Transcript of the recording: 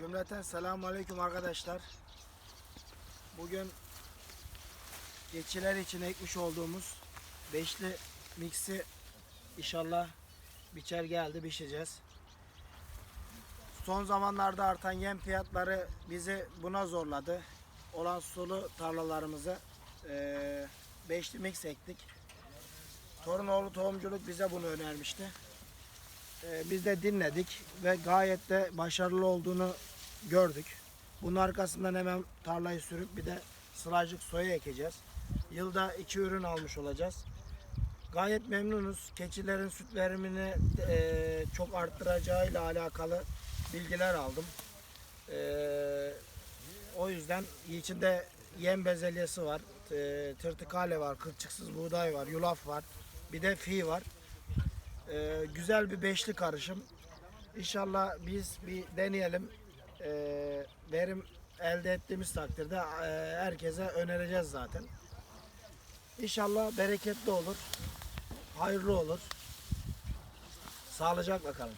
Cümleten selamun aleyküm arkadaşlar. Bugün geçiler için ekmiş olduğumuz beşli miksi inşallah biçer geldi biçeceğiz. Son zamanlarda artan yem fiyatları bizi buna zorladı. Olan sulu tarlalarımızı beşli mix ektik. Torunoğlu Tohumculuk bize bunu önermişti. Eee, biz de dinledik ve gayet de başarılı olduğunu gördük. Bunun arkasından hemen tarlayı sürüp bir de sılajlık soya ekeceğiz. Yılda iki ürün almış olacağız. Gayet memnunuz. Keçilerin süt verimini eee, çok arttıracağıyla alakalı bilgiler aldım. Eee, o yüzden içinde yem bezelyesi var, eee, tırtıkale var, kılçıksız buğday var, yulaf var, bir de fi var. Eee, güzel bir beşli karışım. İnşallah biz bir deneyelim. Eee, verim elde ettiğimiz takdirde eee, herkese önereceğiz zaten. İnşallah bereketli olur. Hayırlı olur. Sağlıcakla kalın.